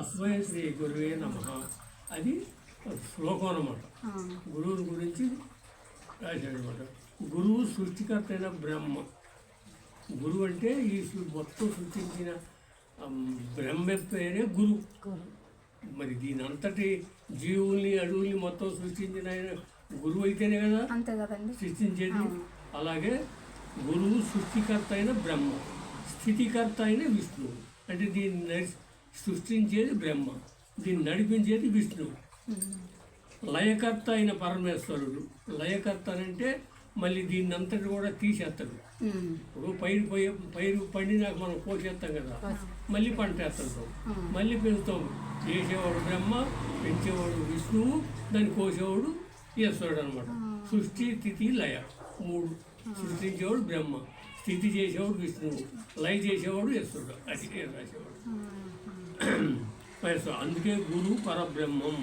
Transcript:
తస్మై శ్రీ గురువే నమ. అది శ్లోకం అన్నమాట. గురువుని గురించి రాశాడనమాట గురువు సృష్టికర్త అయిన బ్రహ్మ. గురువు అంటే ఈ మొత్తం సృష్టించిన బ్రహ్మ పేరే గురువు. మరి దీని అంతటి జీవుల్ని అడవుల్ని మొత్తం సృష్టించిన ఆయన గురువు అయితేనే కదా సృష్టించేది. అలాగే గురువు సృష్టికర్త అయిన బ్రహ్మ స్థితికర్త అయిన విష్ణువు. అంటే దీన్ని సృష్టించేది బ్రహ్మ. దీన్ని నడిపించేది విష్ణువు. లయకర్త అయిన పరమేశ్వరుడు. లయకర్త అంటే మళ్ళీ దీన్ని అంతటి కూడా తీసేస్తాడు. ఇప్పుడు పైరు పోయే పైరు పండినాక మనం కోసేస్తాం కదా. మళ్ళీ పంట వేస్తుంటాం మళ్ళీ పెంచుతాం. చేసేవాడు బ్రహ్మ పెంచేవాడు విష్ణువు దాన్ని కోసేవాడు ఈశ్వరుడు అనమాట సృష్టి స్థితి లయ మూడు. సృష్టించేవాడు బ్రహ్మ. స్థితి చేసేవాడు విష్ణువు. లయ చేసేవాడు ఈశ్వరుడు. అది రాసేవాడు. అందుకే గురువు పరబ్రహ్మం